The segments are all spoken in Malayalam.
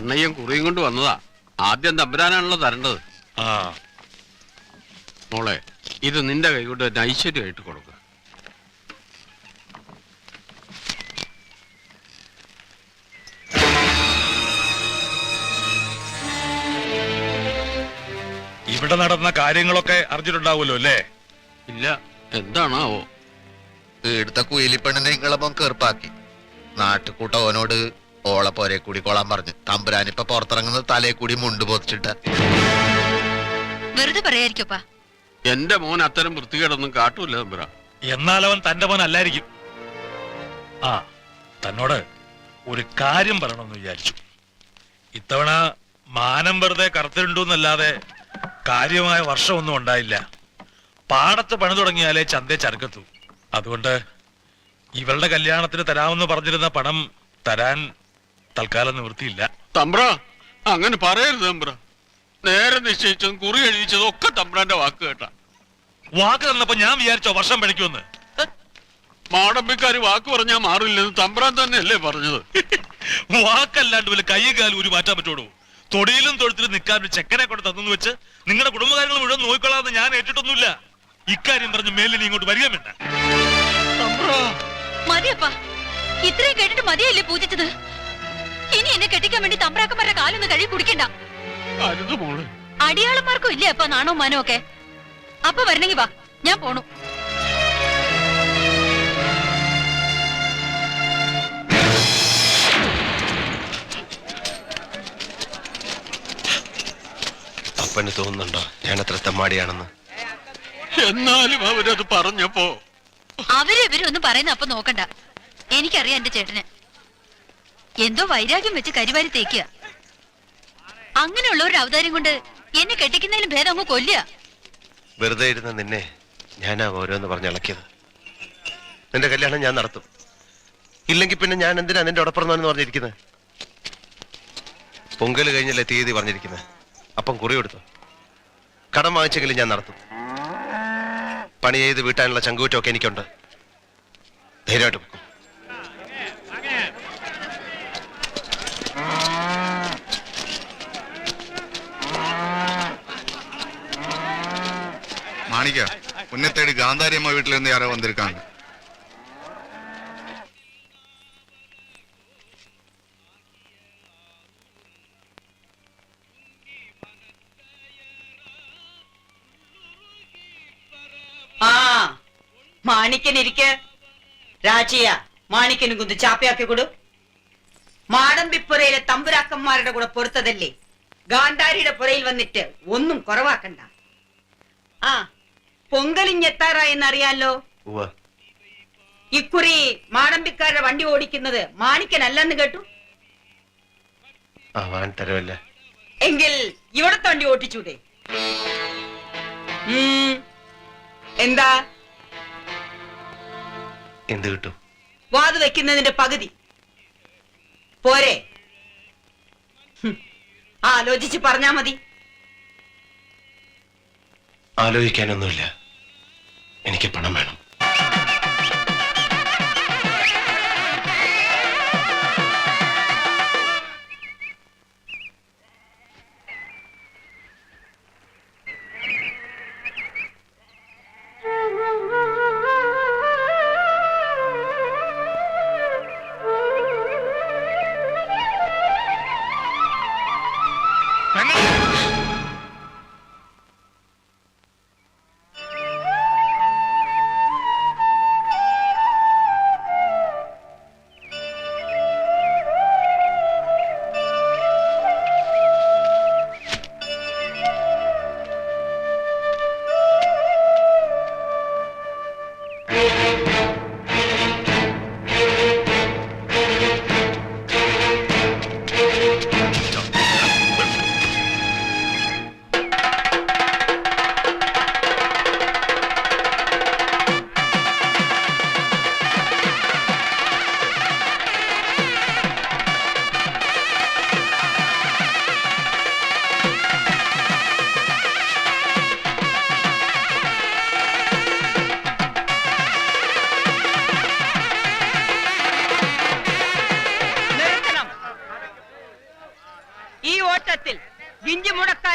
കണ്ണയ്യൻ കുറിയും കൊണ്ട് വന്നതാ. ആദ്യം തമ്പുരാനാണല്ലോ തരേണ്ടത്. ആ. മോളെ ഇത് നിന്റെ കൈ കൊണ്ട് തന്നെ ഐശ്വര്യമായിട്ട് കൊടുക്കുക ഇവിടെ നടന്ന കാര്യങ്ങളൊക്കെ അറിഞ്ഞിട്ടുണ്ടാവുമല്ലോ അല്ലേ? ഇല്ല എന്താണാവോ? എടുത്ത കുയിലിപ്പെണ്ണിനെ നിങ്ങളപ്പം കേർപ്പാക്കി നാട്ടുകൂട്ട ഓനോട് ഓളെ പോരെ കൂടി കൊള്ളാൻ പറഞ്ഞു. തമ്പുരാനിപ്പൊ പുറത്തിറങ്ങുന്നത് തലേ കൂടി മുണ്ട് പൊതിച്ചിട്ട്. വെറുതെ പറയായിരിക്കപ്പാ എന്റെ മോൻ അത്തരം വൃത്തികേടൊന്നും കാട്ടൂല തമ്പുരാ. എന്നാൽ അവൻ തന്റെ മോൻ അല്ലായിരിക്കും. ആ തന്നോട് ഒരു കാര്യം പറയണമെന്ന് വിചാരിച്ചു. ഇത്തവണ മാനം വെറുതെ കറുത്തിട്ടുണ്ടെന്നല്ലാതെ കാര്യമായ വർഷമൊന്നും ഉണ്ടായില്ല. പാടത്ത് പണി തുടങ്ങിയാലേ ചന്തേ ചരക്കത്തു. അതുകൊണ്ട് ഇവളുടെ കല്യാണത്തിന് തരാമെന്ന് പറഞ്ഞിരുന്ന പണം തരാൻ തൽക്കാലം നിവൃത്തിയില്ല. തമ്പ്ര അങ്ങനെ പറയരുത് തമ്പ്ര. നേരെ നിശ്ചയിച്ചതും കുറി എഴുതിച്ചതും ഒക്കെ തമ്പ്രാന്റെ വാക്ക് കേട്ടാ. വാക്ക് തന്നപ്പോ ഞാൻ വിചാരിച്ചോ വർഷം പഠിക്കുമെന്ന് മാടമ്പിക്കാര് വാക്ക് പറഞ്ഞാ മാറില്ലെന്ന് തമ്പ്രാൻ തന്നെയല്ലേ പറഞ്ഞത്. വാക്കല്ലാണ്ട് വല്ല കൈയും കാലും ഒരു മാറ്റാൻ പറ്റുള്ളൂ തൊടിയിലും തൊഴുത്തിലും നിൽക്കാൻ ഒരു ചെക്കനെ കൊണ്ട് തന്നു വെച്ച് നിങ്ങളുടെ കുടുംബകാര്യങ്ങൾ മുഴുവൻ നോക്കിക്കൊള്ളാമെന്ന് ഞാൻ ഏറ്റിട്ടൊന്നുമില്ല. ഇക്കാര്യം പറഞ്ഞ് മേലിനി ഇങ്ങോട്ട് വരിക വേണ്ട തമ്പ്ര മതിയപ്പാ. ഇത്രയും കേട്ടിട്ട് മതിയല്ലേ പൂജിച്ചത്? ഇനി എന്നെ കെട്ടിക്കാൻ വേണ്ടി തമ്പ്രാക്കന്മാരുടെ കാലൊന്ന് കഴുകി കുടിക്കണ്ട. അടിയാളന്മാർക്കും ഇല്ലേ അപ്പൊ നാണോ മാനോ ഒക്കെ? അപ്പൊ വരണെങ്കി വാ ഞാൻ പോണു. അപ്പന് തോന്നുന്നുണ്ടോ ഞാൻ അത്ര തമ്മാടിയാണെന്ന്? എന്നാലും അവരത് പറഞ്ഞപ്പോ അവർ ഇവരൊന്നും പറയുന്ന അപ്പൊ നോക്കണ്ട. എനിക്കറിയാം എന്റെ ചേട്ടന്. എന്തോ വൈരാഗ്യം വെച്ച് കരിവാരി തേക്കുക അങ്ങനെയുള്ള ഒരു അവതാരം കൊണ്ട് എന്നെ കെട്ടിക്കുന്നതിലും ഭേദം അങ്ങ് കൊല്ലുക. വെറുതെ ഇരുന്ന നിന്നെ ഞാനാ ഓരോന്ന് പറഞ്ഞിളക്കിയത് നിന്റെ കല്യാണം ഞാൻ നടത്തും. ഇല്ലെങ്കിൽ പിന്നെ ഞാൻ എന്തിനാ നിന്റെ ഉടപ്പിറന്നു പറഞ്ഞിരിക്കുന്നത്? പൊങ്കൽ കഴിഞ്ഞല്ലേ തീയതി പറഞ്ഞിരിക്കുന്നത്. അപ്പം കുറി കൊടുത്തു. കടം വാങ്ങിച്ചെങ്കിലും ഞാൻ നടത്തും. പണി ചെയ്ത് വീട്ടാനുള്ള ചങ്കൂറ്റമൊക്കെ എനിക്കുണ്ട്. ധൈര്യമായിട്ട് மாணிக்கா உன்னை தேடி காந்தாரி அம்மா வீட்டுல இருந்து யாரோ வந்திருக்காங்க ആ മാണിക്കനിരിക്ക രാജിയ മാണിക്കനും കുന്ത് ചാപ്പയാക്കി കൊടു മാടമ്പിപ്പുരയിലെ തമ്പുരാക്കന്മാരുടെ കൂടെ പൊറുത്തതല്ലേ ഗാന്ധാരിയുടെ പുരയിൽ വന്നിട്ട് ഒന്നും കുറവാക്കണ്ട ആ പൊങ്കലിഞ്ഞെത്താറായെന്നറിയാലോ? ഉവ്വ. ഇക്കുറി മാടമ്പിക്കാരുടെ വണ്ടി ഓടിക്കുന്നത് മാണിക്കനല്ലെന്ന് കേട്ടു? തരവല്ല എങ്കിൽ ഇവിടത്തെ വണ്ടി ഓട്ടിച്ചൂടെ. എന്താ? എന്ത് കിട്ടും? വാത് വെക്കുന്നതിന്റെ പകുതി. പോരെ. ആലോചിച്ച് പറഞ്ഞാ മതി. ആലോചിക്കാനൊന്നുമില്ല. എനിക്ക് പണം വേണം.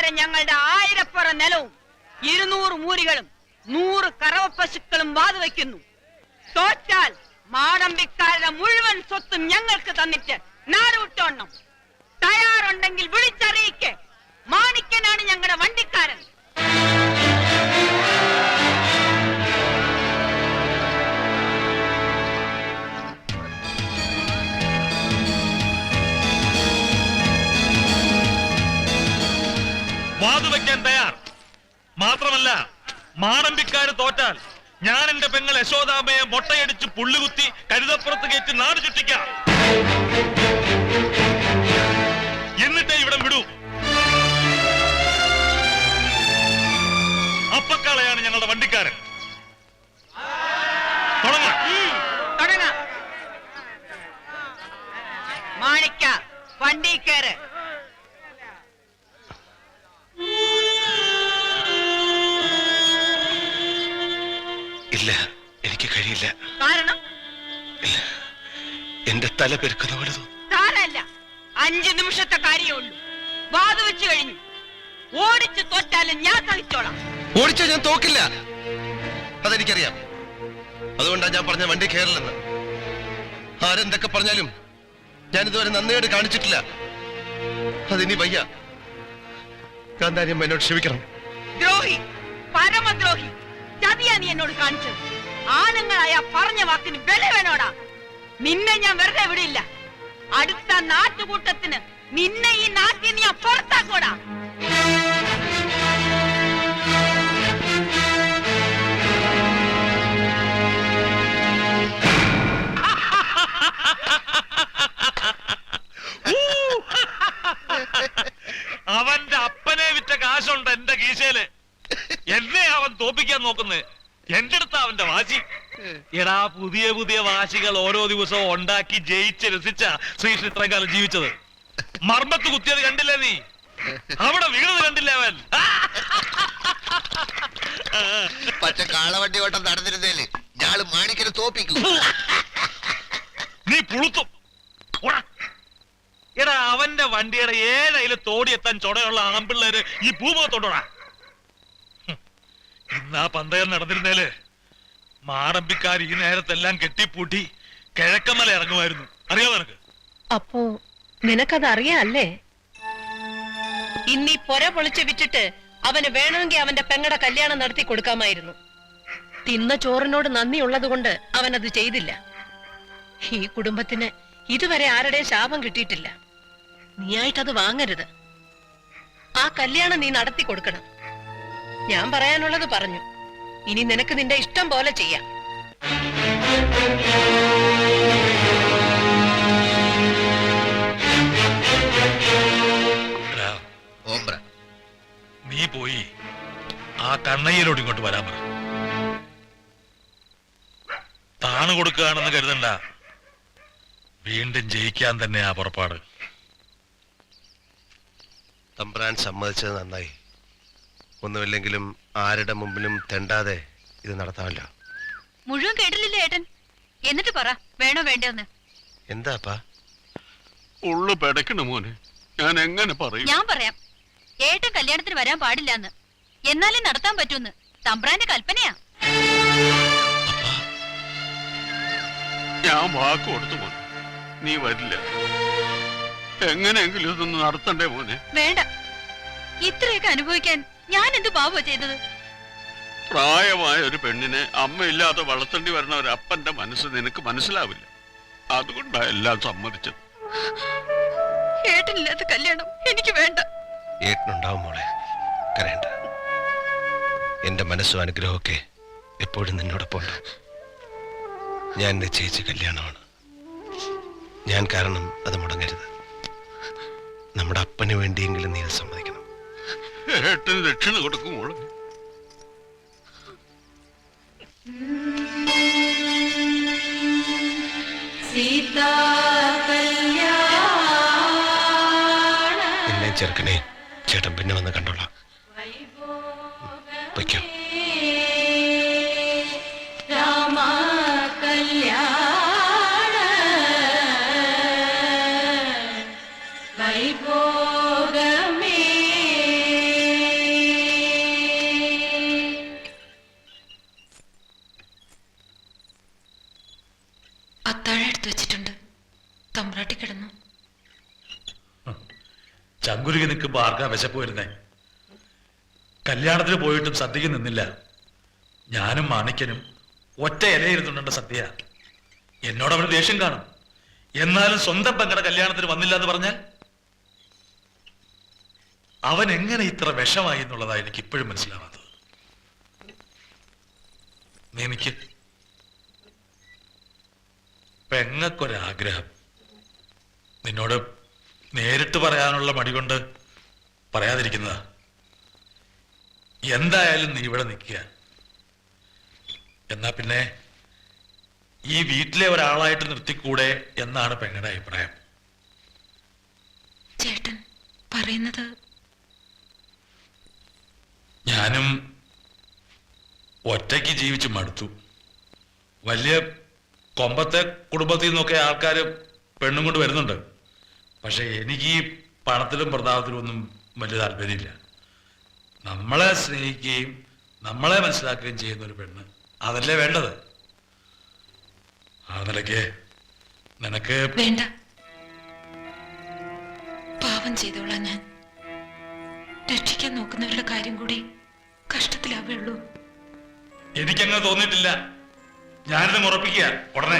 ഗിഞ്ചിമുടക്കാരൻ ഞങ്ങളുടെ ആയിരപ്പുറ നിലവും ഇരുന്നൂറ് മൂരികളും നൂറ് കറവ പശുക്കളും വാതുവെക്കുന്നു തോറ്റാൽ മാടമ്പിക്കാരുടെ മുഴുവൻ സ്വത്തും ഞങ്ങൾക്ക് തന്നിട്ട് നാട് വിട്ടോണം. തയ്യാറുണ്ടെങ്കിൽ വിളിച്ചറിയിക്കേ. മാണിക്കനാണ് ഞങ്ങളുടെ വണ്ടിക്കാരൻ. വാതുവെക്കാൻ തയ്യാർ. മാത്രമല്ല മാടമ്പിക്കാര് തോറ്റാൽ ഞാൻ എന്റെ പെങ്ങൾ യശോദാമയെ മൊട്ടയടിച്ച് പുള്ളുകുത്തി കരുതപ്പുറത്ത് കയറ്റി നാട് ചുറ്റിക്കാം. എന്നിട്ടേ ഇവിടം വിടൂ. എന്റെ തല പെരുക്കുന്ന പോലെ സാരല്ല. അഞ്ചു നിമിഷത്തെ കാര്യമുള്ളൂ വാത് വെച്ച് കഴിഞ്ഞു. ഓടിച്ചു തോറ്റാലും ഞാൻ സഹിച്ചോളാം. ഓടിച്ചാ ഞാൻ തോക്കില്ല. അതെനിക്കറിയാം. അതുകൊണ്ടാണ് ഞാൻ പറഞ്ഞ വണ്ടി കയറില്ലെന്ന് ആരെന്തൊക്കെ പറഞ്ഞാലും ഞാൻ ഇതുവരെ നന്ദിയോട് കാണിച്ചിട്ടില്ല. അതിനി വയ്യ. കാന്താരിയമ്മ എന്നോട് ക്ഷമിക്കണം. ദ്രോഹി. പരമദ്രോഹി. ചതിയാ നീ എന്നോട് കാണിച്ചത്. ആണുങ്ങളായ പറഞ്ഞ വാക്കിന് വില വേണോടാ. നിന്നെ ഞാൻ വെറുതെ വിടില്ല. അടുത്ത നാട്ടുകൂട്ടത്തിന് നിന്നെ ഈ നാട്ടിൽ ഞാൻ പുറത്താക്കോടാ അവന്റെ അപ്പനെ വിറ്റ കാശുണ്ട് എന്റെ കീശയിൽ എന്നെ അവൻ തോപ്പിക്കാൻ നോക്കുന്നത് എന്റെ അടുത്ത് അവന്റെ വാശി എടാ പുതിയ പുതിയ വാശികൾ ഓരോ ദിവസവും ഉണ്ടാക്കി ജയിച്ച് രസിച്ച ശ്രീകൃഷ്ണൻ ഇത്രയും കാലം ജീവിച്ചത്. മർമ്മത്ത് കുത്തിയത് കണ്ടില്ല നീ? അവിടെ വീണത് കണ്ടില്ല അവൻ? പച്ച കാളവണ്ടി ഓട്ടം നടന്നിരുന്നേൽ ഞാൾ മാണിക്കനെ തോപ്പിക്കും. നീ പുളുത്തും. എടാ അവന്റെ വണ്ടിയുടെ ഏഴയിൽ തോടിയെത്താൻ ചൊടയുള്ള ആമ്പിള്ളേര് ഈ ഭൂമുഖത്തോടാ ഇന്ന് ആ പന്തയം നടന്നിരുന്നേൽ മാടമ്പിക്കാർ ഈ നേരത്തെല്ലാം കെട്ടിപ്പൂട്ടി കിഴക്കമല ഇറങ്ങുമായിരുന്നു. അറിയാമോ നിനക്ക്? അപ്പോ നിനക്കത് അറിയാല്ലേ ഇന്നീ പൊര പൊളിച്ച് വിറ്റിട്ട് അവന് വേണമെങ്കിൽ അവന്റെ പെങ്ങടെ കല്യാണം നടത്തി കൊടുക്കാമായിരുന്നു. തിന്ന ചോറിനോട് നന്ദിയുള്ളത് കൊണ്ട് അത് ചെയ്തില്ല. ഈ കുടുംബത്തിന് ഇതുവരെ ആരുടെയും ശാപം കിട്ടിയിട്ടില്ല. നീയായിട്ടത് വാങ്ങരുത്. ആ കല്യാണം നീ നടത്തി കൊടുക്കണം. ഞാൻ പറയാനുള്ളത് പറഞ്ഞു. ഇനി നിനക്ക് നിന്റെ ഇഷ്ടം പോലെ ചെയ്യാം. ഓംബ്ര. നീ പോയി ആ കണ്ണയ്യരോട് ഇങ്ങോട്ട് വരാൻ പറ. താണ് കൊടുക്കുകയാണെന്ന് കരുതണ്ട. വീണ്ടും ജയിക്കാൻ തന്നെ ആ പുറപ്പാട്. തമ്പ്രാൻ സമ്മതിച്ചത് നന്നായി. ഒന്നുമില്ലെങ്കിലും ആരുടെ മുമ്പിലും തെണ്ടാതെ ഇത് നടത്താമല്ലോ. മുഴുവൻ കേട്ടില്ലേ ഏട്ടൻ. എന്നിട്ട് പറ വേണോ വേണ്ടെന്ന്. എന്താപ്പാ? ഉള്ളു പെടക്കണ മോനെ. ഞാൻ എങ്ങനെ പറയും? ഞാൻ പറയാം. ഏട്ടൻ കല്യാണത്തിന് വരാൻ പാടില്ലെന്ന്. എന്നാലേ നടത്താൻ പറ്റൂന്ന്. തമ്പ്രാന്റെ കൽപ്പനയാ. ഞാൻ വാക്ക് കൊടുത്തു മോനെ. നീ വരില്ല. എങ്ങനെയെങ്കിലും ഇതൊന്ന് നടത്തണ്ടേ മോനെ? വേണ്ട. ഇത്രയൊക്കെ അനുഭവിക്കാൻ ഞാൻ എന്ത് പാവോ ചെയ്തത്? പ്രായമായ ഒരു പെണ്ണിനെ അമ്മയില്ലാതെ വളർത്തേണ്ടി വരുന്ന ഒരു അപ്പന്റെ മനസ്സ് നിനക്ക് മനസ്സിലാവില്ല. അതുകൊണ്ടാ എല്ലാം സമ്മതിച്ചത്. ഏട്ടനില്ലാത്ത കല്യാണം എനിക്ക് വേണ്ട. ഏട്ടനുണ്ടാവും മോളെ. കരയണ്ട. എന്റെ മനസ്സും അനുഗ്രഹമൊക്കെ എപ്പോഴും നിന്നോടൊപ്പം ഉണ്ട് ഞാൻ നിശ്ചയിച്ച കല്യാണമാണ്. ഞാൻ കാരണം അത് മുടങ്ങരുത്. നമ്മുടെ അപ്പന് വേണ്ടിയെങ്കിലും നീ അത് സമ്മതിക്കണം. ഏട്ടന് ദക്ഷിണ കൊടുക്കും മോളെ. നിന്നെ ചെറുക്കനെ ചേട്ടൻ പിന്നെ വന്ന് കണ്ടോളാം. അത്താഴം എടുത്തു വെച്ചിട്ടുണ്ട്. തമ്പ്രാട്ടി കിടന്നു. ചങ്കുരുകി നിൽക്കുമ്പോ ആർക്കാ വിശപ്പ് കല്യാണത്തിന് പോയിട്ടും സദ്യക്ക് നിന്നില്ല. ഞാനും മാണിക്കനും ഒറ്റ ഇലയിരുന്നുണ്ട് സദ്യ. എന്നോട് അവന് ദേഷ്യം കാണും. എന്നാലും സ്വന്തം പെങ്ങളുടെ കല്യാണത്തിന് വന്നില്ല എന്ന് പറഞ്ഞാൽ? അവൻ എങ്ങനെ ഇത്ര വിഷമായി എന്നുള്ളതാണ് എനിക്ക് ഇപ്പോഴും മനസ്സിലാവാത്തത്. നീ പെങ്ങൾക്കൊരാഗ്രഹം നിന്നോട് നേരിട്ട് പറയാനുള്ള മടി കൊണ്ട് പറയാതിരിക്കുന്നതാ. എന്തായാലും നീ ഇവിടെ നിൽക്കുക. എന്നാ പിന്നെ ഈ വീട്ടിലെ ഒരാളായിട്ട് നിർത്തിക്കൂടെ എന്നാണ് പെങ്ങളുടെ അഭിപ്രായം. ചേട്ടൻ പറയുന്നത് ഞാനും ഒറ്റയ്ക്ക് ജീവിച്ച് മടുത്തു. വലിയ കൊമ്പത്തെ കുടുംബത്തിൽ നിന്നൊക്കെ ആൾക്കാർ പെണ്ണും കൊണ്ട് വരുന്നുണ്ട്. പക്ഷെ എനിക്ക് ഈ പണത്തിലും പ്രതാപത്തിലും ഒന്നും വലിയ താല്പര്യമില്ല. നമ്മളെ സ്നേഹിക്കുകയും നമ്മളെ മനസ്സിലാക്കുകയും ചെയ്യുന്ന ഒരു പെണ്ണ് അതല്ലേ വേണ്ടത്? ആ നിലയ്ക്ക് നിനക്ക് വേണ്ട. പാവം ചെയ്തോളാം ഞാൻ. രക്ഷിക്കാൻ നോക്കുന്നവരുടെ കാര്യം കൂടി കഷ്ടത്തിലാവുള്ളൂ എനിക്കങ്ങനെ തോന്നിയിട്ടില്ല. ഞാനിത് ഉറപ്പിക്കുക. ഉടനെ.